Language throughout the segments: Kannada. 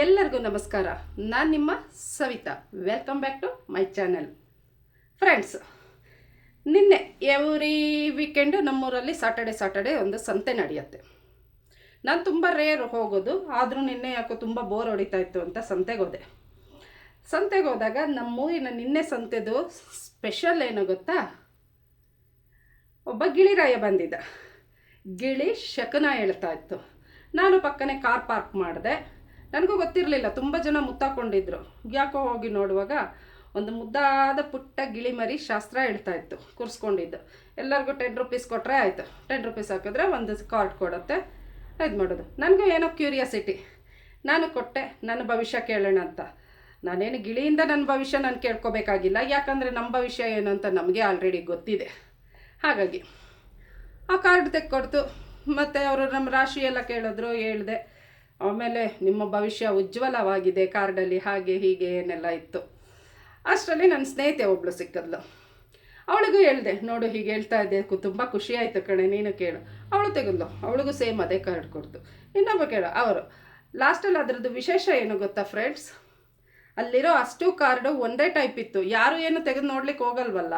ಎಲ್ಲರಿಗೂ ನಮಸ್ಕಾರ. ನಾನು ನಿಮ್ಮ Savitha. Welcome back to my channel friends ನಿನ್ನೆ ಎವ್ರಿ ವೀಕೆಂಡು ನಮ್ಮೂರಲ್ಲಿ ಸಾಟರ್ಡೆ ಸಾಟರ್ಡೆ ಒಂದು ಸಂತೆ ನಡೆಯುತ್ತೆ. ನಾನು ತುಂಬ ರೇರ್ ಹೋಗೋದು, ಆದರೂ ನಿನ್ನೆ ಯಾಕೋ ತುಂಬ ಬೋರ್ ಹೊಡಿತಾ ಇತ್ತು ಅಂತ ಸಂತೆಗೆ ಹೋದೆ. ಸಂತೆಗೆ ಹೋದಾಗ ನಮ್ಮೂರಿನ ನಿನ್ನೆ ಸಂತೆದು ಸ್ಪೆಷಲ್ ಏನೋ ಗೊತ್ತಾ? ಒಬ್ಬ ಗಿಳಿರಾಯ ಬಂದಿದ್ದ. ಗಿಳಿ ಶಕನ ಹೇಳ್ತಾ ಇತ್ತು. ನಾನು ಪಕ್ಕನೆ ಕಾರ್ ಪಾರ್ಕ್ ಮಾಡಿದೆ. ನನಗೂ ಗೊತ್ತಿರಲಿಲ್ಲ, ತುಂಬ ಜನ ಮುತ್ತಾಕೊಂಡಿದ್ರು. ಯಾಕೋ ಹೋಗಿ ನೋಡುವಾಗ ಒಂದು ಮುದ್ದಾದ ಪುಟ್ಟ ಗಿಳಿಮರಿ ಶಾಸ್ತ್ರ ಹೇಳ್ತಾ ಇತ್ತು, ಕೂರಿಸ್ಕೊಂಡಿದ್ದು. ಎಲ್ಲರಿಗೂ ಟೆನ್ ರುಪೀಸ್ ಕೊಟ್ಟರೆ ಆಯಿತು. ಟೆನ್ ರುಪೀಸ್ ಹಾಕಿದ್ರೆ ಒಂದು ಕಾರ್ಡ್ ಕೊಡುತ್ತೆ. ಇದು ಮಾಡೋದು. ನನಗೂ ಏನೋ ಕ್ಯೂರಿಯಾಸಿಟಿ ನಾನು ಕೊಟ್ಟೆ, ನನ್ನ ಭವಿಷ್ಯ ಕೇಳೋಣ ಅಂತ. ನಾನೇನು ಗಿಳಿಯಿಂದ ನನ್ನ ಭವಿಷ್ಯ ನಾನು ಕೇಳ್ಕೊಬೇಕಾಗಿಲ್ಲ, ಯಾಕಂದರೆ ನಮ್ಮ ಭವಿಷ್ಯ ಏನು ಅಂತ ನಮಗೆ ಆಲ್ರೆಡಿ ಗೊತ್ತಿದೆ. ಹಾಗಾಗಿ ಆ ಕಾರ್ಡ್ ತೆಕ್ಕೊಡ್ತು ಮತ್ತು ಅವರು ನಮ್ಮ ರಾಶಿ ಎಲ್ಲ ಕೇಳಿದ್ರು, ಹೇಳಿದೆ ಆಮೇಲೆ ನಿಮ್ಮ ಭವಿಷ್ಯ ಉಜ್ವಲವಾಗಿದೆ, ಕಾರ್ಡಲ್ಲಿ ಹಾಗೆ ಹೀಗೆ ಏನೆಲ್ಲ ಇತ್ತು. ಅಷ್ಟರಲ್ಲಿ ನನ್ನ ಸ್ನೇಹಿತೆ ಒಬ್ಬಳು ಸಿಕ್ಕದ್ಲು. ಅವಳಿಗೂ ಹೇಳಿದೆ, ನೋಡು ಹೀಗೆ ಹೇಳ್ತಾ ಇದ್ದೆ ತುಂಬ ಖುಷಿ ಆಯಿತು ಕಣೆ, ನೀನು ಕೇಳು. ಅವಳು ತೆಗೆದ್ಲು, ಅವಳಿಗೂ ಸೇಮ್ ಅದೇ ಕಾರ್ಡ್ ಕೊಡ್ತು ಇನ್ನೊಬ್ಬ ಕೇಳು, ಅವರು, ಲಾಸ್ಟಲ್ಲಿ ಅದರದ್ದು ವಿಶೇಷ ಏನು ಗೊತ್ತಾ ಫ್ರೆಂಡ್ಸ್ ಅಲ್ಲಿರೋ ಅಷ್ಟು ಕಾರ್ಡು ಒಂದೇ ಟೈಪ್ ಇತ್ತು. ಯಾರು ಏನು ತೆಗೆದು ನೋಡ್ಲಿಕ್ಕೆ ಹೋಗಲ್ವಲ್ಲ?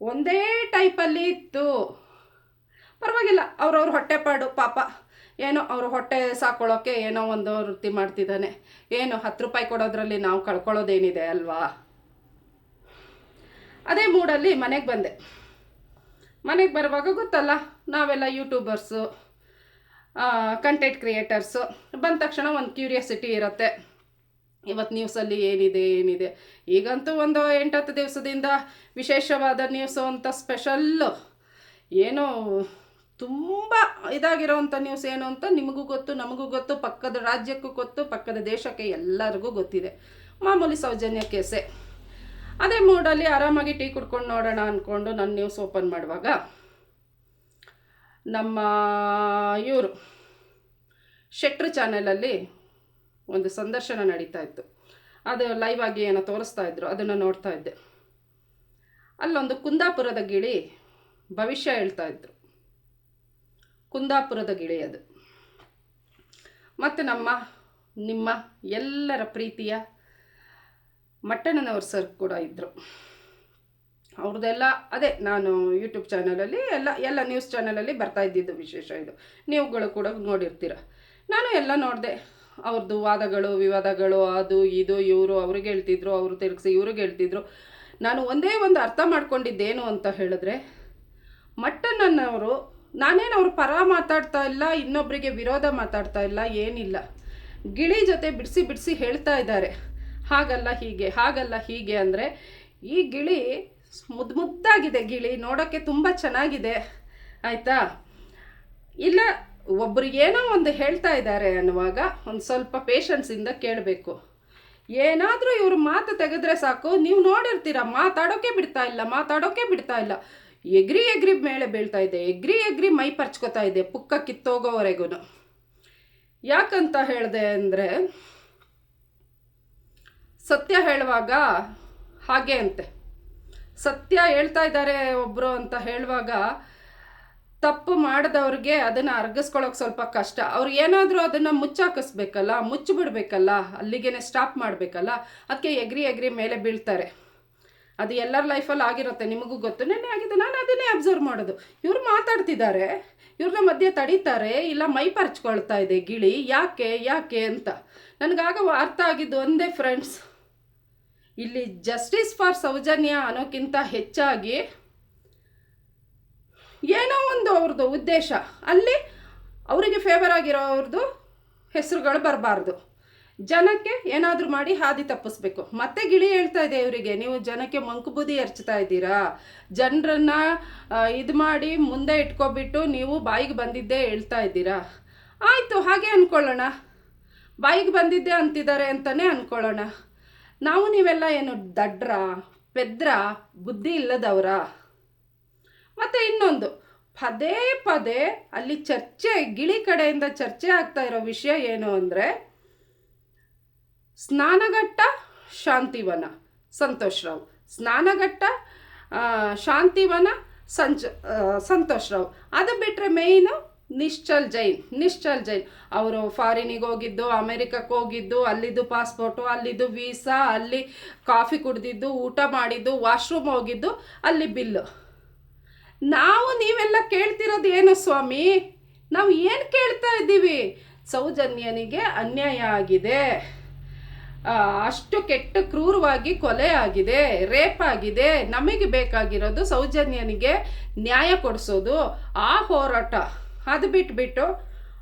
ಒಂದೇ ಟೈಪಲ್ಲಿ ಇತ್ತು. ಪರವಾಗಿಲ್ಲ, ಅವ್ರವ್ರ ಹೊಟ್ಟೆಪಾಡು, ಪಾಪ. ಏನೋ ಅವ್ರ ಹೊಟ್ಟೆ ಸಾಕೊಳ್ಳೋಕೆ ಏನೋ ಒಂದು ವೃತ್ತಿ ಮಾಡ್ತಿದ್ದಾನೆ. ಏನು ಹತ್ತು ರೂಪಾಯಿ ಕೊಡೋದ್ರಲ್ಲಿ ನಾವು ಕಳ್ಕೊಳ್ಳೋದೇನಿದೆ ಅಲ್ವಾ? ಅದೇ ಮೂಡಲ್ಲಿ ಮನೆಗೆ ಬಂದೆ. ಮನೆಗೆ ಬರುವಾಗ ಗೊತ್ತಲ್ಲ, ನಾವೆಲ್ಲ ಯೂಟ್ಯೂಬರ್ಸು ಕಂಟೆಂಟ್ ಕ್ರಿಯೇಟರ್ಸು ಬಂದ ತಕ್ಷಣ ಒಂದು ಕ್ಯೂರಿಯಾಸಿಟಿ ಇರುತ್ತೆ. ಇವತ್ತು ನ್ಯೂಸಲ್ಲಿ ಏನಿದೆ ಏನಿದೆ? ಈಗಂತೂ ಒಂದು ಎಂಟತ್ತು ದಿವಸದಿಂದ ವಿಶೇಷವಾದ ನ್ಯೂಸು ಅಂತ ಸ್ಪೆಷಲ್ಲು ಏನೋ ತುಂಬ ಇದಾಗಿರೋವಂಥ ನ್ಯೂಸ್ ಏನು ಅಂತ ನಿಮಗೂ ಗೊತ್ತು, ನಮಗೂ ಗೊತ್ತು, ಪಕ್ಕದ ರಾಜ್ಯಕ್ಕೂ ಗೊತ್ತು, ಪಕ್ಕದ ದೇಶಕ್ಕೆ ಎಲ್ಲರಿಗೂ ಗೊತ್ತಿದೆ. ಮಾಮೂಲಿ ಸೌಜನ್ಯ ಕೇಸೆ. ಅದೇ ಮೂಡಲ್ಲಿ ಆರಾಮಾಗಿ ಟೀ ಕುಡ್ಕೊಂಡು ನೋಡೋಣ ಅಂದ್ಕೊಂಡು ನಾನು ನ್ಯೂಸ್ ಓಪನ್ ಮಾಡುವಾಗ ನಮ್ಮ ಇವರು ಶೆಟ್ರ್ ಚಾನೆಲಲ್ಲಿ ಒಂದು ಸಂದರ್ಶನ ನಡೀತಾ ಇತ್ತು. ಅದು ಲೈವ್ ಆಗಿ ಏನೋ ತೋರಿಸ್ತಾ ಇದ್ರು, ಅದನ್ನು ನೋಡ್ತಾ ಇದ್ದೆ. ಅಲ್ಲೊಂದು ಕುಂದಾಪುರದ ಗಿಳಿ ಭವಿಷ್ಯ ಹೇಳ್ತಾ ಇದ್ರು. ಕುಂದಾಪುರದ ಗಿಳಿಯದು. ಮತ್ತು ನಮ್ಮ, ನಿಮ್ಮ ಎಲ್ಲರ ಪ್ರೀತಿಯ ಮಟ್ಟಣ್ಣನವರು ಸರ್ ಕೂಡ ಇದ್ದರು ಅವ್ರದ್ದೆಲ್ಲ, ಅದೇ ನಾನು ಯೂಟ್ಯೂಬ್ ಚಾನಲಲ್ಲಿ ಎಲ್ಲ ಎಲ್ಲ ನ್ಯೂಸ್ ಚಾನಲಲ್ಲಿ ಬರ್ತಾ ಇದ್ದಿದ್ದು ವಿಶೇಷ ಇದು. ನೀವುಗಳು ಕೂಡ ನೋಡಿರ್ತೀರ. ನಾನು ಎಲ್ಲ ನೋಡಿದೆ. ಅವ್ರದ್ದು ವಾದಗಳು, ವಿವಾದಗಳು, ಅದು, ಇದು, ಇವರು ಅವ್ರಿಗೆ ಹೇಳ್ತಿದ್ರು, ಅವರು ತಿರುಗಿಸಿ ಇವ್ರಿಗೆ ಹೇಳ್ತಿದ್ರು. ನಾನು ಒಂದೇ ಒಂದು ಅರ್ಥ ಮಾಡ್ಕೊಂಡಿದ್ದೇನು ಅಂತ ಹೇಳಿದ್ರೆ, ಮಟ್ಟಣ್ಣನವರು ನಾನೇನು ಅವ್ರ ಪರ ಮಾತಾಡ್ತಾ ಇಲ್ಲ ಇನ್ನೊಬ್ಬರಿಗೆ ವಿರೋಧ ಮಾತಾಡ್ತಾ ಇಲ್ಲ, ಏನಿಲ್ಲ. ಗಿಳಿ ಜೊತೆ ಬಿಡಿಸಿ ಬಿಡಿಸಿ ಹೇಳ್ತಾ ಇದ್ದಾರೆ. ಹಾಗಲ್ಲ ಹೀಗೆ ಹಾಗಲ್ಲ ಹೀಗೆ ಅಂದರೆ ಈ ಗಿಳಿ ಮುದ್ದು ಮುದ್ದಾಗಿದೆ ಗಿಳಿ ನೋಡೋಕ್ಕೆ ತುಂಬ ಚೆನ್ನಾಗಿದೆ. ಆಯಿತಾ? ಇಲ್ಲ ಒಬ್ಬರು ಏನೋ ಒಂದು ಹೇಳ್ತಾ ಇದ್ದಾರೆ ಅನ್ನುವಾಗ ಒಂದು ಸ್ವಲ್ಪ ಪೇಷನ್ಸಿಂದ ಕೇಳಬೇಕು. ಏನಾದರೂ ಇವರು ಮಾತು ತೆಗೆದ್ರೆ ಸಾಕು, ನೀವು ನೋಡಿರ್ತೀರ, ಮಾತಾಡೋಕೆ ಬಿಡ್ತಾ ಇಲ್ಲ, ಮಾತಾಡೋಕೆ ಬಿಡ್ತಾ ಇಲ್ಲ. ಎಗ್ರಿ ಎಗ್ರಿ ಮೇಲೆ ಬೀಳ್ತಾ ಇದೆ. ಎಗ್ರಿ ಎಗ್ರಿ ಮೈ ಪರ್ಚ್ಕೋತಾ ಇದೆ. ಪುಕ್ಕ ಕಿತ್ತೋಗೋವರೆಗೂ ಯಾಕಂತ ಹೇಳಿದೆ ಅಂದರೆ, ಸತ್ಯ ಹೇಳುವಾಗ ಹಾಗೆ ಅಂತೆ. ಸತ್ಯ ಹೇಳ್ತಾ ಇದ್ದಾರೆ ಒಬ್ಬರು ಅಂತ ಹೇಳುವಾಗ ತಪ್ಪು ಮಾಡಿದವ್ರಿಗೆ ಅದನ್ನು ಅರ್ಗಿಸ್ಕೊಳ್ಳೋಕೆ ಸ್ವಲ್ಪ ಕಷ್ಟ. ಅವ್ರು ಏನಾದರೂ ಅದನ್ನು ಮುಚ್ಚಾಕಿಸ್ಬೇಕಲ್ಲ ಮುಚ್ಚಿಬಿಡ್ಬೇಕಲ್ಲ ಅಲ್ಲಿಗೆ ಸ್ಟಾಪ್ ಮಾಡಬೇಕಲ್ಲ ಅದಕ್ಕೆ ಎಗ್ರಿ ಎಗ್ರಿ ಮೇಲೆ ಬೀಳ್ತಾರೆ. ಅದು ಎಲ್ಲರ ಲೈಫಲ್ಲಿ ಆಗಿರುತ್ತೆ, ನಿಮಗೂ ಗೊತ್ತು. ನೆನ್ನೆ ಆಗಿದೆ ನಾನು ಅದನ್ನೇ ಅಬ್ಸರ್ವ್ ಮಾಡೋದು. ಇವ್ರು ಮಾತಾಡ್ತಿದ್ದಾರೆ, ಇವ್ರನ್ನ ಮಧ್ಯೆ ತಡೀತಾರೆ, ಇಲ್ಲ ಮೈ ಪರ್ಚ್ಕೊಳ್ತಾ ಇದೆ ಗಿಳಿ, ಯಾಕೆ ಯಾಕೆ ಅಂತ. ನನಗಾಗ ಅರ್ಥ ಆಗಿದ್ದು ಒಂದೇ ಫ್ರೆಂಡ್ಸ್ ಇಲ್ಲಿ ಜಸ್ಟಿಸ್ ಫಾರ್ ಸೌಜನ್ಯ ಅನ್ನೋಕ್ಕಿಂತ ಹೆಚ್ಚಾಗಿ ಏನೋ ಒಂದು ಅವ್ರದ್ದು ಉದ್ದೇಶ. ಅಲ್ಲಿ ಅವರಿಗೆ ಫೇವರ್ ಆಗಿರೋ ಅವ್ರದ್ದು ಹೆಸರುಗಳು ಬರಬಾರ್ದು. ಜನಕ್ಕೆ ಏನಾದರೂ ಮಾಡಿ ಹಾದಿ ತಪ್ಪಿಸ್ಬೇಕು. ಮತ್ತೆ ಗಿಳಿ ಹೇಳ್ತಾ ಇದೆ ಇವರಿಗೆ, ನೀವು ಜನಕ್ಕೆ ಮಂಕು ಬುದಿ ಎರಚ್ತಾ ಇದ್ದೀರಾ? ಜನರನ್ನ ಇದು ಮಾಡಿ ಮುಂದೆ ಇಟ್ಕೊಬಿಟ್ಟು ನೀವು ಬಾಯಿಗೆ ಬಂದಿದ್ದೇ ಹೇಳ್ತಾ ಇದ್ದೀರಾ? ಆಯಿತು, ಹಾಗೆ ಅಂದ್ಕೊಳ್ಳೋಣ ಬಾಯಿಗೆ ಬಂದಿದ್ದೆ ಅಂತಿದ್ದಾರೆ ಅಂತಲೇ ಅಂದ್ಕೊಳ್ಳೋಣ ನಾವು ನೀವೆಲ್ಲ ಏನು ದಡ್ರ, ಪೆದ್ರ, ಬುದ್ಧಿ ಇಲ್ಲದವರ? ಮತ್ತು ಇನ್ನೊಂದು, ಪದೇ ಪದೇ ಅಲ್ಲಿ ಚರ್ಚೆ, ಗಿಳಿ ಕಡೆಯಿಂದ ಚರ್ಚೆ ಆಗ್ತಾ ಇರೋ ವಿಷಯ ಏನು ಅಂದರೆ ಸ್ನಾನಘಟ್ಟ, ಶಾಂತಿವನ, ಸಂತೋಷ್ ರಾವ್. ಸ್ನಾನಘಟ್ಟ ಶಾಂತಿವನ ಸಂಚ ಸಂತೋಷ್ ರಾವ್. ಅದು ಬಿಟ್ಟರೆ ಮೇಯ್ನು ನಿಶ್ಚಲ್ ಜೈನ್ ನಿಶ್ಚಲ್ ಜೈನ್. ಅವರು ಫಾರಿನಿಗೆ ಹೋಗಿದ್ದು, ಅಮೆರಿಕಕ್ಕೆ ಹೋಗಿದ್ದು, ಅಲ್ಲಿದ್ದು ಪಾಸ್ಪೋರ್ಟು ಅಲ್ಲಿದ್ದು ವೀಸಾ ಅಲ್ಲಿ ಕಾಫಿ ಕುಡಿದಿದ್ದು, ಊಟ ಮಾಡಿದ್ದು ವಾಶ್ರೂಮ್ ಹೋಗಿದ್ದು, ಅಲ್ಲಿ ಬಿಲ್ಲು ನಾವು ನೀವೆಲ್ಲ ಕೇಳ್ತಿರೋದು ಏನು ಸ್ವಾಮಿ? ನಾವು ಏನು ಕೇಳ್ತಾ ಇದ್ದೀವಿ? ಸೌಜನ್ಯನಿಗೆ ಅನ್ಯಾಯ ಆಗಿದೆ. ಅಷ್ಟು ಕೆಟ್ಟ ಕ್ರೂರವಾಗಿ ಕೊಲೆ ಆಗಿದೆ, ರೇಪ್ ಆಗಿದೆ, ನಮಗೆ ಬೇಕಾಗಿರೋದು ಸೌಜನ್ಯನಿಗೆ ನ್ಯಾಯ ಕೊಡಿಸೋದು, ಆ ಹೋರಾಟ. ಅದು ಬಿಟ್ಬಿಟ್ಟು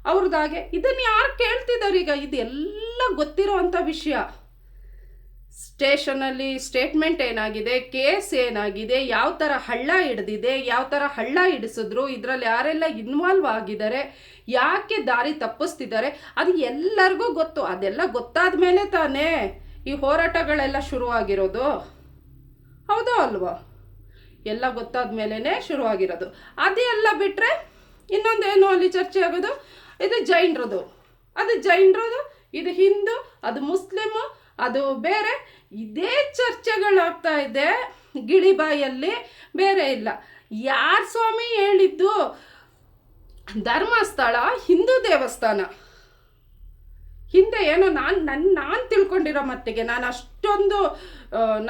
ಅವ್ರದ್ದಾಗೆ ಇದನ್ನು ಯಾರು ಕೇಳ್ತಿದ್ದಾರೆ ಈಗ? ಇದೆಲ್ಲ ಗೊತ್ತಿರೋವಂಥ ವಿಷಯ. ಸ್ಟೇಷನಲ್ಲಿ ಸ್ಟೇಟ್ಮೆಂಟ್ ಏನಾಗಿದೆ, ಕೇಸ್ ಏನಾಗಿದೆ, ಯಾವ ಥರ ಹಳ್ಳ ಹಿಡ್ದಿದೆ, ಯಾವ ಥರ ಹಳ್ಳ ಹಿಡಿಸಿದ್ರು, ಇದರಲ್ಲಿ ಯಾರೆಲ್ಲ ಇನ್ವಾಲ್ವ್ ಆಗಿದ್ದಾರೆ ಯಾಕೆ ದಾರಿ ತಪ್ಪಿಸ್ತಿದ್ದಾರೆ? ಅದು ಎಲ್ಲರಿಗೂ ಗೊತ್ತು. ಅದೆಲ್ಲ ಗೊತ್ತಾದ ಮೇಲೆ ತಾನೇ ಈ ಹೋರಾಟಗಳೆಲ್ಲ ಶುರುವಾಗಿರೋದು. ಹೌದೋ ಅಲ್ವೋ? ಎಲ್ಲ ಗೊತ್ತಾದ ಮೇಲೇ ಶುರುವಾಗಿರೋದು ಅದೆಲ್ಲ ಬಿಟ್ಟರೆ ಇನ್ನೊಂದೇನು ಅಲ್ಲಿ ಚರ್ಚೆ ಆಗೋದು? ಇದು ಜೈನರದು. ಅದು ಜೈನರದು, ಇದು ಹಿಂದೂ, ಅದು ಮುಸ್ಲಿಮು, ಅದು ಬೇರೆ. ಇದೇ ಚರ್ಚೆಗಳಾಗ್ತಾ ಇದೆ ಗಿಳಿಬಾಯಲ್ಲಿ ಬೇರೆ ಇಲ್ಲ. ಯಾರು ಸ್ವಾಮಿ ಹೇಳಿದ್ದು? ಧರ್ಮಸ್ಥಳ, ಹಿಂದೂ ದೇವಸ್ಥಾನ. ಹಿಂದೆ ಏನೋ ನಾನು ನನ್ನ ನಾನು ತಿಳ್ಕೊಂಡಿರೋ ಮಟ್ಟಿಗೆ, ನಾನು ಅಷ್ಟೊಂದು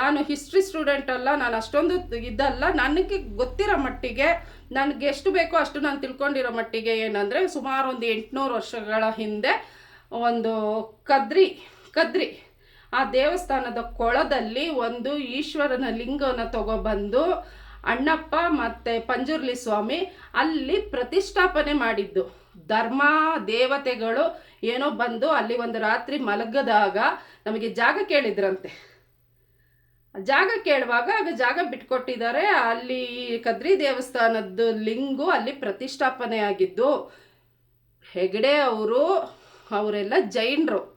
ನಾನು ಹಿಸ್ಟ್ರಿ ಸ್ಟೂಡೆಂಟ್ ಅಲ್ಲ, ನಾನು ಅಷ್ಟೊಂದು ಇದಲ್ಲ, ನನಗೆ ಗೊತ್ತಿರೋ ಮಟ್ಟಿಗೆ, ನನಗೆ ಎಷ್ಟು ಬೇಕೋ ಅಷ್ಟು ನಾನು ತಿಳ್ಕೊಂಡಿರೋ ಮಟ್ಟಿಗೆ ಏನಂದರೆ, ಸುಮಾರು ಒಂದು ಎಂಟುನೂರು ವರ್ಷಗಳ ಹಿಂದೆ ಒಂದು ಕದ್ರಿ ಕದ್ರಿ, ಆ ದೇವಸ್ಥಾನದ ಕೊಳದಲ್ಲಿ ಒಂದು ಈಶ್ವರನ ಲಿಂಗವನ್ನು ತಗೊಬಂದು ಅಣ್ಣಪ್ಪ ಮತ್ತು ಪಂಜುರ್ಲಿ ಸ್ವಾಮಿ ಅಲ್ಲಿ ಪ್ರತಿಷ್ಠಾಪನೆ ಮಾಡಿದ್ದು. ಧರ್ಮ, ದೇವತೆಗಳು ಏನೋ ಬಂದು ಅಲ್ಲಿ ಒಂದು ರಾತ್ರಿ ಮಲಗದಾಗ ನಮಗೆ ಜಾಗ ಕೇಳಿದ್ರಂತೆ. ಜಾಗ ಕೇಳುವಾಗ ಆಗ ಜಾಗ ಬಿಟ್ಕೊಟ್ಟಿದ್ದಾರೆ. ಅಲ್ಲಿ ಕದ್ರಿ ದೇವಸ್ಥಾನದ್ದು ಲಿಂಗು ಅಲ್ಲಿ ಪ್ರತಿಷ್ಠಾಪನೆ ಆಗಿದ್ದು. ಹೆಗಡೆ ಅವರು, ಅವರೆಲ್ಲ ಜೈನರು.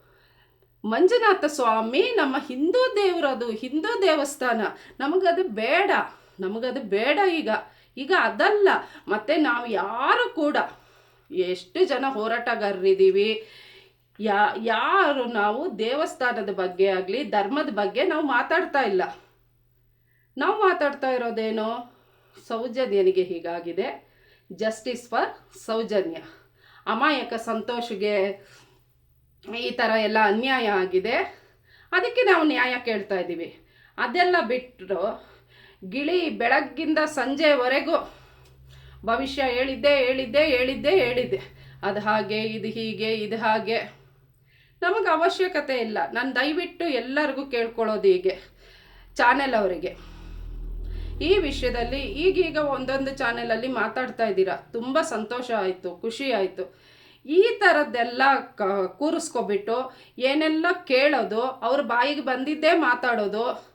ಮಂಜುನಾಥ ಸ್ವಾಮಿ ನಮ್ಮ ಹಿಂದೂ ದೇವರದು ಹಿಂದೂ ದೇವಸ್ಥಾನ. ನಮಗದು ಬೇಡ. ನಮಗದು ಬೇಡ ಈಗ. ಈಗ ಅದಲ್ಲ. ಮತ್ತು ನಾವು ಯಾರು ಕೂಡ ಎಷ್ಟು ಜನ ಹೋರಾಟಗಾರರಿದ್ದೀವಿ, ಯಾ, ಯಾರು ನಾವು ದೇವಸ್ಥಾನದ ಬಗ್ಗೆ ಆಗಲಿ, ಧರ್ಮದ ಬಗ್ಗೆ ನಾವು ಮಾತಾಡ್ತಾ ಇಲ್ಲ. ನಾವು ಮಾತಾಡ್ತಾ ಇರೋದೇನು? ಸೌಜನ್ಯನಿಗೆ ಹೀಗಾಗಿದೆ. Justice for Soujanya. ಅಮಾಯಕ ಸಂತೋಷ್ಗೆ ಈ ಥರ ಎಲ್ಲ ಅನ್ಯಾಯ ಆಗಿದೆ. ಅದಕ್ಕೆ ನಾವು ನ್ಯಾಯ ಕೇಳ್ತಾ ಇದ್ದೀವಿ. ಅದೆಲ್ಲ ಬಿಟ್ಟರು ಗಿಳಿ ಬೆಳಗ್ಗಿಂದ ಸಂಜೆವರೆಗೂ ಭವಿಷ್ಯ ಹೇಳಿದ್ದೆ ಹೇಳಿದ್ದೆ ಹೇಳಿದ್ದೆ ಹೇಳಿದ್ದೆ ಅದು ಹಾಗೆ, ಇದು ಹೀಗೆ, ಇದು ಹಾಗೆ. ನಮಗೆ ಅವಶ್ಯಕತೆ ಇಲ್ಲ. ನಾನು ದಯವಿಟ್ಟು ಎಲ್ಲರಿಗೂ ಕೇಳ್ಕೊಳ್ಳೋದು ಹೀಗೆ. ಚಾನೆಲ್ ಅವರಿಗೆ. ಈ ವಿಷಯದಲ್ಲಿ ಈಗೀಗ ಒಂದೊಂದು ಚಾನೆಲಲ್ಲಿ ಮಾತಾಡ್ತಾ ಇದ್ದೀರಾ. ತುಂಬ ಸಂತೋಷ ಆಯಿತು, ಖುಷಿ ಆಯಿತು. ಈ ಥರದ್ದೆಲ್ಲ ಕ, ಕೂರಿಸ್ಕೊಬಿಟ್ಟು ಏನೆಲ್ಲ ಕೇಳೋದು, ಅವ್ರ ಬಾಯಿಗೆ ಬಂದಿದ್ದೇ ಮಾತಾಡೋದು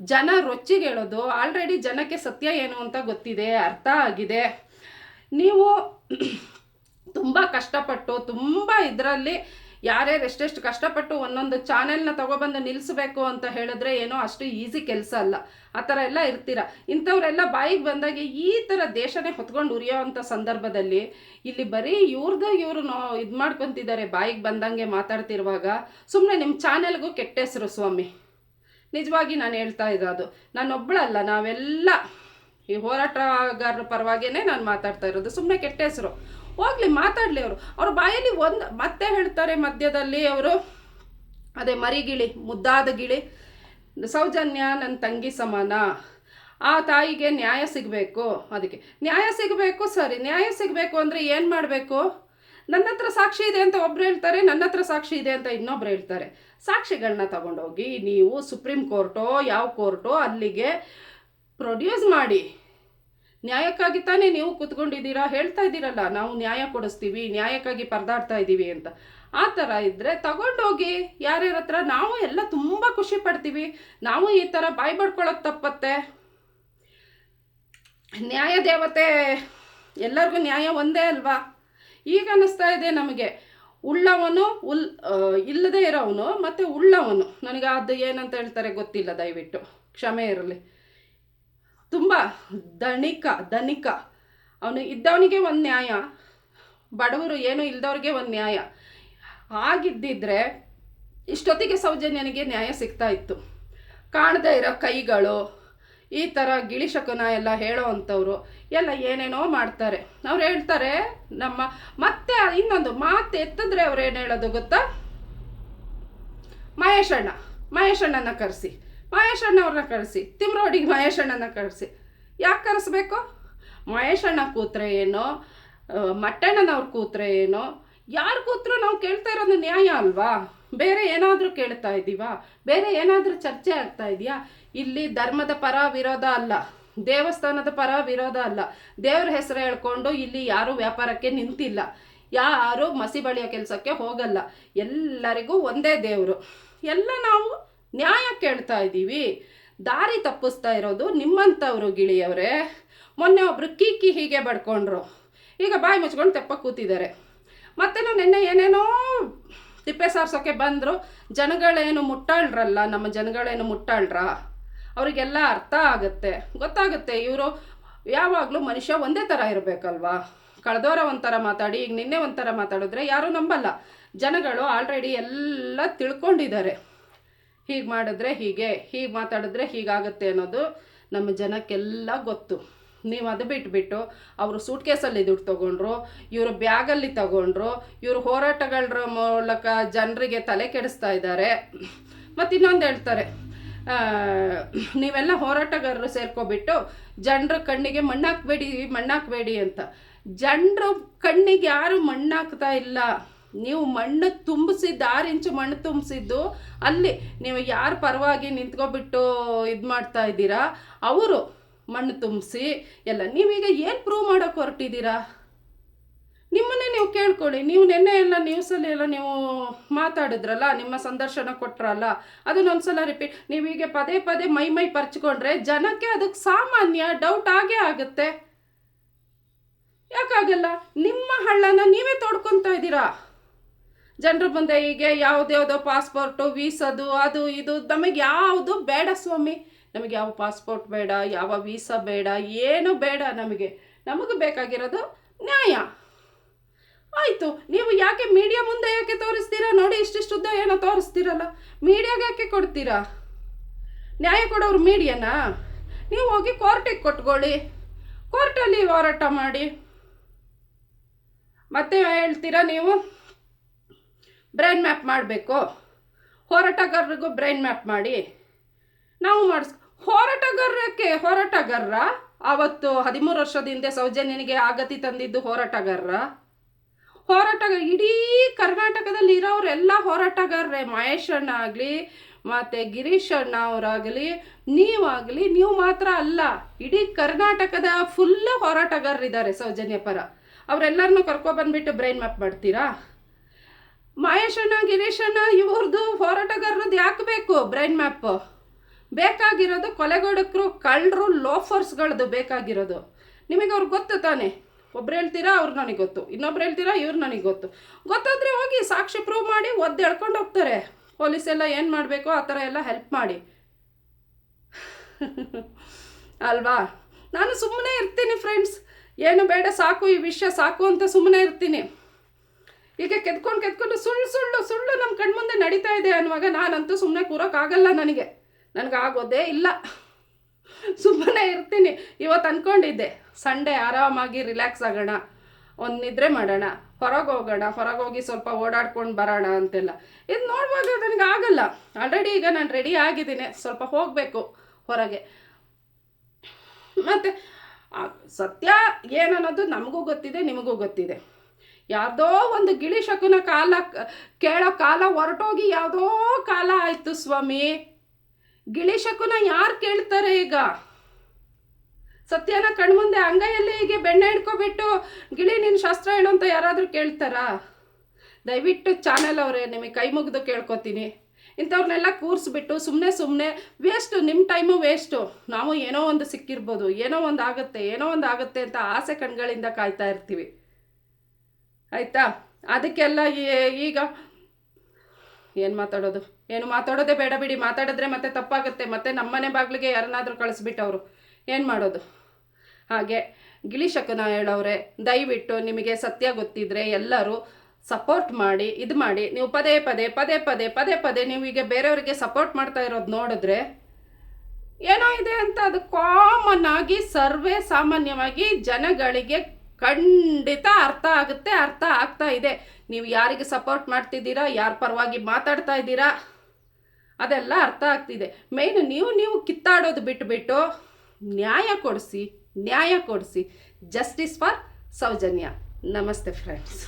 ಜನ ರೊಚ್ಚಿಗೇಳೋದು ಆಲ್ರೆಡಿ ಜನಕ್ಕೆ ಸತ್ಯ ಏನು ಅಂತ ಗೊತ್ತಿದೆ, ಅರ್ಥ ಆಗಿದೆ. ನೀವು ತುಂಬ ಕಷ್ಟಪಟ್ಟು, ತುಂಬ ಇದರಲ್ಲಿ ಯಾರ್ಯಾರು ಎಷ್ಟೆಷ್ಟು ಕಷ್ಟಪಟ್ಟು ಒಂದೊಂದು ಚಾನೆಲ್ನ ತಗೊಬಂದು ನಿಲ್ಲಿಸ್ಬೇಕು ಅಂತ ಹೇಳಿದ್ರೆ ಏನೋ ಅಷ್ಟು ಈಸಿ ಕೆಲಸ ಅಲ್ಲ. ಆ ಥರ ಎಲ್ಲ ಇರ್ತೀರ. ಇಂಥವರೆಲ್ಲ ಬಾಯಿಗೆ ಬಂದಾಗ ಈ ಥರ ದೇಶನೇ ಹೊತ್ಕೊಂಡು ಉರಿಯೋ ಅಂಥ ಸಂದರ್ಭದಲ್ಲಿ ಇಲ್ಲಿ ಬರೀ ಇವ್ರದ್ದು ಇವರು ಇದು ಮಾಡ್ಕೊತಿದ್ದಾರೆ, ಬಾಯಿಗೆ ಬಂದಂಗೆ ಮಾತಾಡ್ತಿರುವಾಗ. ಸುಮ್ಮನೆ ನಿಮ್ಮ ಚಾನೆಲ್ಗೂ ಕೆಟ್ಟ ಹೆಸರು ಸ್ವಾಮಿ. ನಿಜವಾಗಿ ನಾನು ಹೇಳ್ತಾ ಇರೋದು ನಾನೊಬ್ಬಳಲ್ಲ ನಾವೆಲ್ಲ ಈ ಹೋರಾಟಗಾರರ ಪರವಾಗಿನೇ ನಾನು ಮಾತಾಡ್ತಾ ಇರೋದು ಸುಮ್ಮನೆ ಕೆಟ್ಟ ಹೆಸರು. ಹೋಗ್ಲಿ, ಮಾತಾಡಲಿ ಅವರು. ಅವ್ರ ಬಾಯಲ್ಲಿ ಒಂದು ಮತ್ತೆ ಹೇಳ್ತಾರೆ ಮಧ್ಯದಲ್ಲಿ ಅವರು, ಅದೇ ಮರಿಗಿಳಿ, ಮುದ್ದಾದ ಗಿಳಿ, ಸೌಜನ್ಯ ನನ್ನ ತಂಗಿ ಸಮಾನ, ಆ ತಾಯಿಗೆ ನ್ಯಾಯ ಸಿಗಬೇಕು, ಅದಕ್ಕೆ. ನ್ಯಾಯ ಸಿಗಬೇಕು, ಸರಿ. ನ್ಯಾಯ ಸಿಗಬೇಕು ಅಂದರೆ ಏನು ಮಾಡಬೇಕು? ನನ್ನ ಹತ್ರ ಸಾಕ್ಷಿ ಇದೆ ಅಂತ ಒಬ್ರು ಹೇಳ್ತಾರೆ, ನನ್ನ ಹತ್ರ ಸಾಕ್ಷಿ ಇದೆ ಅಂತ ಇನ್ನೊಬ್ರು ಹೇಳ್ತಾರೆ. ಸಾಕ್ಷಿಗಳನ್ನ ತಗೊಂಡೋಗಿ ನೀವು ಸುಪ್ರೀಂ ಕೋರ್ಟೋ, ಯಾವ ಕೋರ್ಟೋ ಅಲ್ಲಿಗೆ ಪ್ರೊಡ್ಯೂಸ್ ಮಾಡಿ. ನ್ಯಾಯಕ್ಕಾಗಿ ತಾನೇ ನೀವು ಕೂತ್ಕೊಂಡಿದ್ದೀರಾ? ಹೇಳ್ತಾ ಇದ್ದೀರಲ್ಲ, ನಾವು ನ್ಯಾಯ ಕೊಡಿಸ್ತೀವಿ, ನ್ಯಾಯಕ್ಕಾಗಿ ಪರದಾಡ್ತಾ ಇದ್ದೀವಿ ಅಂತ. ಆ ಥರ ಇದ್ದರೆ ತಗೊಂಡೋಗಿ ಯಾರ್ಯಾರ ಹತ್ರ ನಾವು ಎಲ್ಲ ತುಂಬ ಖುಷಿ ಪಡ್ತೀವಿ. ನಾವು ಈ ಥರ ಬಾಯಿ ಬಡ್ಕೊಳ್ಳೋದು ತಪ್ಪತ್ತೆ. ನ್ಯಾಯ ದೇವತೆ, ಎಲ್ಲರಿಗೂ ನ್ಯಾಯ ಒಂದೇ ಅಲ್ವಾ? ಈಗ ಅನ್ನಿಸ್ತಾ ಇದೆ ನಮಗೆ. ಉಳ್ಳವನು ಉಲ್ ಇಲ್ಲದೆ ಇರೋವನು ಮತ್ತು ಉಳ್ಳವನು. ನನಗೆ ಅದು ಏನಂತ ಹೇಳ್ತಾರೆ ಗೊತ್ತಿಲ್ಲ, ದಯವಿಟ್ಟು. ಕ್ಷಮೆ ಇರಲಿ. ತುಂಬ ಧನಿಕ ಧನಿಕ. ಅವನು ಇದ್ದವನಿಗೆ ಒಂದು ನ್ಯಾಯ, ಬಡವರು ಏನು ಇಲ್ಲದವ್ರಿಗೆ ಒಂದು ನ್ಯಾಯ. ಆಗಿದ್ದಿದ್ರೆ ಇಷ್ಟೊತ್ತಿಗೆ ಸೌಜನ್ಯನಿಗೆ ನ್ಯಾಯ ಸಿಗ್ತಾ ಇತ್ತು. ಕಾಣದೇ ಇರೋ ಕೈಗಳು ಈ ಥರ ಗಿಳಿ ಶಕುನ ಎಲ್ಲ ಹೇಳೋ ಅಂಥವ್ರು ಎಲ್ಲ ಏನೇನೋ ಮಾಡ್ತಾರೆ. ಅವ್ರು ಹೇಳ್ತಾರೆ, ನಮ್ಮ ಮತ್ತೆ ಇನ್ನೊಂದು ಮಾತು ಎತ್ತಿದ್ರೆ ಅವ್ರು ಏನು ಹೇಳೋದು ಗೊತ್ತಾ? ಮಹೇಶಣ್ಣ ಮಹೇಶಣ್ಣನ ಕರೆಸಿ. ಮಹೇಶಣ್ಣ ಅವ್ರನ್ನ ಕರೆಸಿ. ತಿಮ್ರೋಡಿಗೆ ಮಹೇಶಣ್ಣನ ಕರೆಸಿ. ಯಾಕೆ ಕರೆಸ್ಬೇಕು? ಮಹೇಶಣ್ಣ ಕೂತ್ರೆ ಏನೋ ಮಟ್ಟಣ್ಣನವ್ರು ಕೂತ್ರೆ ಏನೋ, ಯಾರು ಕೂತ್ರು ನಾವು ಕೇಳ್ತಾ ಇರೋದು ನ್ಯಾಯ ಅಲ್ವಾ? ಬೇರೆ ಏನಾದರೂ ಕೇಳ್ತಾ ಇದ್ದೀವಾ ಬೇರೆ ಏನಾದರೂ ಚರ್ಚೆ ಆಗ್ತಾ ಇದೆಯಾ? ಇಲ್ಲಿ ಧರ್ಮದ ಪರ ವಿರೋಧ ಅಲ್ಲ. ದೇವಸ್ಥಾನದ ಪರ ವಿರೋಧ ಅಲ್ಲ. ದೇವ್ರ ಹೆಸರು ಹೇಳ್ಕೊಂಡು ಇಲ್ಲಿ ಯಾರು ವ್ಯಾಪಾರಕ್ಕೆ ನಿಂತಿಲ್ಲ. ಯಾರು ಮಸಿ ಬಳಿಯ ಕೆಲಸಕ್ಕೆ ಹೋಗಲ್ಲ. ಎಲ್ಲರಿಗೂ ಒಂದೇ ದೇವರು. ಎಲ್ಲ ನಾವು ನ್ಯಾಯ ಕೇಳ್ತಾ ಇದ್ದೀವಿ ದಾರಿ ತಪ್ಪಿಸ್ತಾ ಇರೋದು ನಿಮ್ಮಂಥವ್ರು ಗಿಳಿಯವರೇ. ಮೊನ್ನೆ ಒಬ್ರು ಕೀಕಿ ಹೀಗೆ ಬಡ್ಕೊಂಡ್ರು. ಈಗ ಬಾಯಿ ಮುಚ್ಕೊಂಡು ತೆಪ್ಪ ಕೂತಿದ್ದಾರೆ. ಮತ್ತೆ ನಾನು ನಿನ್ನೆ ಏನೇನೋ ತಿಪ್ಪೆ ಸಾರ್ಸೋಕೆ ಬಂದರು, ಜನಗಳೇನು ಮುಟ್ಟಾಳ್ರಲ್ಲ, ನಮ್ಮ ಜನಗಳೇನು ಮುಟ್ಟಾಳ್ರ? ಅವರಿಗೆಲ್ಲ ಅರ್ಥ ಆಗುತ್ತೆ. ಗೊತ್ತಾಗುತ್ತೆ, ಇವರು ಯಾವಾಗಲೂ ಮನುಷ್ಯ ಒಂದೇ ಥರ ಇರಬೇಕಲ್ವಾ? ಕಳೆದವರ ಒಂಥರ ಮಾತಾಡಿ, ಈಗ ನಿನ್ನೆ ಒಂಥರ ಮಾತಾಡಿದ್ರೆ ಯಾರೂ ನಂಬಲ್ಲ. ಜನಗಳು ಆಲ್ರೆಡಿ ಎಲ್ಲ ತಿಳ್ಕೊಂಡಿದ್ದಾರೆ. ಹೀಗೆ ಮಾಡಿದ್ರೆ ಹೀಗೆ ಹೀಗೆ ಮಾತಾಡಿದ್ರೆ ಹೀಗಾಗುತ್ತೆ ಅನ್ನೋದು ನಮ್ಮ ಜನಕ್ಕೆಲ್ಲ ಗೊತ್ತು. ನೀವು ಅದು ಬಿಟ್ಬಿಟ್ಟು ಅವರು ಸೂಟ್ ಕೇಸಲ್ಲಿ ದುಡ್ಡು ತೊಗೊಂಡ್ರು, ಇವರು ಬ್ಯಾಗಲ್ಲಿ ತಗೊಂಡ್ರು, ಇವರು ಹೋರಾಟಗಳ ಮೂಲಕ ಜನರಿಗೆ ತಲೆ ಕೆಡಿಸ್ತಾ ಇದ್ದಾರೆ. ಮತ್ತು ಇನ್ನೊಂದು ಹೇಳ್ತಾರೆ ನೀವೆಲ್ಲ ಹೋರಾಟಗಾರರು ಸೇರ್ಕೊಬಿಟ್ಟು ಜನರ ಕಣ್ಣಿಗೆ ಮಣ್ಣಾಕ್ಬೇಡಿ ಮಣ್ಣಾಕ್ಬೇಡಿ ಅಂತ. ಜನರ ಕಣ್ಣಿಗೆ ಯಾರು ಮಣ್ಣಾಕ್ತಾ ಇಲ್ಲ. ನೀವು ಮಣ್ಣು ತುಂಬಿಸಿದ್ದು ಆರು ಇಂಚು ಮಣ್ಣು ತುಂಬಿಸಿದ್ದು ಅಲ್ಲಿ ನೀವು ಯಾರು ಪರವಾಗಿ ನಿಂತ್ಕೊಬಿಟ್ಟು ಇದು ಮಾಡ್ತಾ ಇದ್ದೀರಾ? ಅವರು ಮಣ್ಣು ತುಂಬಿಸಿ, ಎಲ್ಲ. ನೀವೀಗ ಏನು ಪ್ರೂವ್ ಮಾಡೋಕೆ ಹೊರಟಿದ್ದೀರಾ? ನಿಮ್ಮನ್ನೇ ನೀವು ಕೇಳ್ಕೊಳ್ಳಿ. ನೀವು ನಿನ್ನೆ ಎಲ್ಲ ನ್ಯೂಸಲ್ಲಿ ಎಲ್ಲ ನೀವು ಮಾತಾಡಿದ್ರಲ್ಲ, ನಿಮ್ಮ ಸಂದರ್ಶನ ಕೊಟ್ರಲ್ಲ ಅದನ್ನೊಂದ್ಸಲ ರಿಪೀಟ್ ನೀವೀಗ ಪದೇ ಪದೇ ಮೈ ಮೈ ಪರ್ಚ್ಕೊಂಡ್ರೆ ಜನಕ್ಕೆ ಅದಕ್ಕೆ ಸಾಮಾನ್ಯ ಡೌಟ್ ಆಗೇ ಆಗುತ್ತೆ. ಯಾಕಾಗಲ್ಲ ನಿಮ್ಮ ಹಳ್ಳನ ನೀವೇ ತೋಡ್ಕೊತಾ ಇದ್ದೀರಾ? ಜನರ ಮುಂದೆ ಹೀಗೆ ಯಾವುದ್ಯಾವುದೋ ಪಾಸ್ಪೋರ್ಟು ವೀಸದು ಅದು, ಇದು, ನಮಗೆ ಯಾವುದು ಬೇಡ ಸ್ವಾಮಿ. ನಮಗೆ ಯಾವ ಪಾಸ್ಪೋರ್ಟ್ ಬೇಡ, ಯಾವ ವೀಸಾ ಬೇಡ, ಏನು ಬೇಡ ನಮಗೆ. ನಮಗೆ ಬೇಕಾಗಿರೋದು ನ್ಯಾಯ. ಆಯಿತು, ನೀವು ಯಾಕೆ ಮೀಡಿಯಾ ಮುಂದೆ ಯಾಕೆ ತೋರಿಸ್ತೀರಾ? ನೋಡಿ ಇಷ್ಟಿಷ್ಟುದ್ದ ಏನೋ ತೋರಿಸ್ತೀರಲ್ಲ. ಮೀಡಿಯಾಗೆ ಯಾಕೆ ಕೊಡ್ತೀರಾ? ನ್ಯಾಯ ಕೊಡೋರು ಮೀಡಿಯಾನಾ ನೀವು ಹೋಗಿ ಕೋರ್ಟಿಗೆ ಕೊಟ್ಕೊಳ್ಳಿ. ಕೋರ್ಟಲ್ಲಿ ಹೋರಾಟ ಮಾಡಿ. ಮತ್ತೆ ಹೇಳ್ತೀರಾ ನೀವು? ಬ್ರೈನ್ ಮ್ಯಾಪ್ ಮಾಡಬೇಕು. ಹೋರಾಟಗಾರರಿಗೂ ಬ್ರೈನ್ ಮ್ಯಾಪ್ ಮಾಡಿ. ನಾವು ಮಾಡಿಸ್ ಹೋರಾಟಗಾರಕ್ಕೆ ಹೋರಾಟಗಾರರ? ಆವತ್ತು ಹದಿಮೂರು ವರ್ಷದ ಹಿಂದೆ ಸೌಜನ್ಯನಿಗೆ ಆಗತಿ ತಂದಿದ್ದು ಹೋರಾಟಗಾರರ? ಹೋರಾಟಗಾರ ಇಡೀ ಕರ್ನಾಟಕದಲ್ಲಿ ಇರೋರೆಲ್ಲ ಹೋರಾಟಗಾರರೇ. ಮಹೇಶ್ ಅಣ್ಣ ಆಗಲಿ, ಮತ್ತು ಗಿರೀಶ್ ಅಣ್ಣ ಅವರಾಗಲಿ, ನೀವಾಗಲಿ, ನೀವು ಮಾತ್ರ ಅಲ್ಲ, ಇಡೀ ಕರ್ನಾಟಕದ ಫುಲ್ಲು ಹೋರಾಟಗಾರರಿದ್ದಾರೆ ಸೌಜನ್ಯ ಪರ. ಅವರೆಲ್ಲರನ್ನೂ ಕರ್ಕೊಬಂದ್ಬಿಟ್ಟು ಬ್ರೈನ್ ಮ್ಯಾಪ್ ಮಾಡ್ತೀರಾ? ಮಹೇಶ್ ಅಣ್ಣ, ಗಿರೀಶ್ ಅಣ್ಣ ಇವ್ರದ್ದು ಹೋರಾಟಗಾರರದ್ದು ಯಾಕೆ ಬೇಕು? ಬ್ರೈನ್ ಮ್ಯಾಪ್ ಬೇಕಾಗಿರೋದು ಕೊಲೆಗಡಕರು, ಕಳ್ಳರು ಲೋಫರ್ಸ್ಗಳದ್ದು ಬೇಕಾಗಿರೋದು. ನಿಮಗೆ ಅವ್ರಿಗೆ ಗೊತ್ತು ತಾನೆ? ಒಬ್ರು ಹೇಳ್ತೀರಾ, ಅವ್ರು ನನಗೆ ಗೊತ್ತು. ಇನ್ನೊಬ್ರು ಹೇಳ್ತೀರಾ, ಇವ್ರು ನನಗೆ ಗೊತ್ತು. ಗೊತ್ತಾದರೆ ಹೋಗಿ ಸಾಕ್ಷಿ ಪ್ರೂವ್ ಮಾಡಿ ಒದ್ದು ಎಳ್ಕೊಂಡು ಹೋಗ್ತಾರೆ. ಪೊಲೀಸ್ ಎಲ್ಲ ಏನು ಮಾಡಬೇಕು, ಆ ಥರ ಎಲ್ಲ ಹೆಲ್ಪ್ ಮಾಡಿ. ಅಲ್ವಾ? ನಾನು ಸುಮ್ಮನೆ ಇರ್ತೀನಿ ಫ್ರೆಂಡ್ಸ್ ಏನು ಬೇಡ, ಸಾಕು, ಈ ವಿಷಯ ಸಾಕು ಅಂತ ಸುಮ್ಮನೆ ಇರ್ತೀನಿ. ಈಗ ಕೆದ್ಕೊಂಡು ಕೆದ್ಕೊಂಡು ಸುಳ್ಳು ಸುಳ್ಳು ಸುಳ್ಳು ನಮ್ಮ ಕಣ್ಮುಂದೆ ನಡೀತಾ ಇದೆ ಅನ್ನುವಾಗ ನಾನಂತೂ ಸುಮ್ಮನೆ ಕೂರೋಕ್ಕಾಗಲ್ಲ ನನಗೆ. ನನಗೆ ಆಗೋದೇ ಇಲ್ಲ. ಸುಮ್ಮನೆ ಇರ್ತೀನಿ. ಇವತ್ತು ಅಂದ್ಕೊಂಡಿದ್ದೆ ಸಂಡೇ ಆರಾಮಾಗಿ ರಿಲ್ಯಾಕ್ಸ್ ಆಗೋಣ, ಒಂದು ನಿದ್ರೆ ಮಾಡೋಣ, ಹೊರಗೆ ಹೋಗೋಣ, ಹೊರಗೆ ಹೋಗಿ ಸ್ವಲ್ಪ ಓಡಾಡ್ಕೊಂಡು ಬರೋಣ ಅಂತೆಲ್ಲ. ಇದು ನೋಡುವಾಗ ನನಗೆ ಆಗಲ್ಲ. ಆಲ್ರೆಡಿ ಈಗ ನಾನು ರೆಡಿ ಆಗಿದ್ದೀನಿ. ಸ್ವಲ್ಪ ಹೋಗಬೇಕು ಹೊರಗೆ. ಮತ್ತು ಸತ್ಯ ಏನನ್ನೋದು ನಮಗೂ ಗೊತ್ತಿದೆ, ನಿಮಗೂ ಗೊತ್ತಿದೆ. ಯಾವುದೋ ಒಂದು ಗಿಳಿ ಶಕುನ ಕಾಲ, ಕೇಳೋ ಕಾಲ ಹೊರಟೋಗಿ ಯಾವುದೋ ಕಾಲ ಆಯಿತು ಸ್ವಾಮಿ. ಗಿಳಿ ಶಕುನ ಯಾರು ಕೇಳ್ತಾರೆ ಈಗ? ಸತ್ಯನ ಕಣ್ಮುಂದೆ ಅಂಗೈಯಲ್ಲಿ ಹೀಗೆ ಬೆಣ್ಣೆ ಹಿಡ್ಕೊಬಿಟ್ಟು, ಗಿಳಿ ನಿನ್ನ ಶಾಸ್ತ್ರ ಹೇಳು ಅಂತ ಯಾರಾದರೂ ಕೇಳ್ತಾರಾ? ದಯವಿಟ್ಟು ಚಾನೆಲ್ ಅವರೇ, ನಿಮಗೆ ಕೈ ಮುಗಿದು ಕೇಳ್ಕೊತೀನಿ. ಇಂಥವ್ರನ್ನೆಲ್ಲ ಕೂರಿಸ್ಬಿಟ್ಟು ಸುಮ್ಮನೆ ಸುಮ್ಮನೆ ವೇಸ್ಟು ನಿಮ್ಮ ಟೈಮು ವೇಸ್ಟು. ನಾವು ಏನೋ ಒಂದು ಸಿಕ್ಕಿರ್ಬೋದು, ಏನೋ ಒಂದು ಆಗುತ್ತೆ, ಏನೋ ಒಂದು ಆಗುತ್ತೆ ಅಂತ ಆಸೆ ಕಣ್ಗಳಿಂದ ಕಾಯ್ತಾ ಇರ್ತೀವಿ. ಆಯಿತಾ? ಅದಕ್ಕೆಲ್ಲ ಈಗ ಏನು ಮಾತಾಡೋದು? ಏನು ಮಾತಾಡೋದೇ ಬೇಡ ಬಿಡಿ. ಮಾತಾಡಿದ್ರೆ ಮತ್ತೆ ತಪ್ಪಾಗುತ್ತೆ. ಮತ್ತೆ ನಮ್ಮನೆ ಬಾಗಿಲಿಗೆ ಯಾರನ್ನಾದರೂ ಕಳಿಸ್ಬಿಟ್ಟವರು. ಏನು ಮಾಡೋದು? ಹಾಗೆ ಗಿಳಿಶಕನ ಹೇಳೋರೆ ದಯವಿಟ್ಟು ನಿಮಗೆ ಸತ್ಯ ಗೊತ್ತಿದ್ರೆ ಎಲ್ಲರೂ ಸಪೋರ್ಟ್ ಮಾಡಿ, ಇದು ಮಾಡಿ. ನೀವು ಪದೇ ಪದೇ ಪದೇ ಪದೇ ಪದೇ ಪದೇ ನೀವು ಈಗ ಬೇರೆಯವರಿಗೆ ಸಪೋರ್ಟ್ ಮಾಡ್ತಾ ಇರೋದು ನೋಡಿದ್ರೆ ಏನೋ ಇದೆ ಅಂತ. ಅದು ಕಾಮನ್ ಆಗಿ, ಸರ್ವೇ ಸಾಮಾನ್ಯವಾಗಿ ಜನಗಳಿಗೆ ಖಂಡಿತ ಅರ್ಥ ಆಗುತ್ತೆ, ಅರ್ಥ ಆಗ್ತಾ ಇದೆ. ನೀವು ಯಾರಿಗೆ ಸಪೋರ್ಟ್ ಮಾಡ್ತಿದ್ದೀರಾ, ಯಾರ ಪರವಾಗಿ ಮಾತಾಡ್ತಾ ಇದ್ದೀರಾ, ಅದೆಲ್ಲ ಅರ್ಥ ಆಗ್ತಿದೆ. ಮೇಯ್ನು ನೀವು ನೀವು ಕಿತ್ತಾಡೋದು ಬಿಟ್ಟುಬಿಟ್ಟು ನ್ಯಾಯ ಕೊಡಿಸಿ ನ್ಯಾಯ ಕೊಡಿಸಿ. Justice for Soujanya. ನಮಸ್ತೆ ಫ್ರೆಂಡ್ಸ್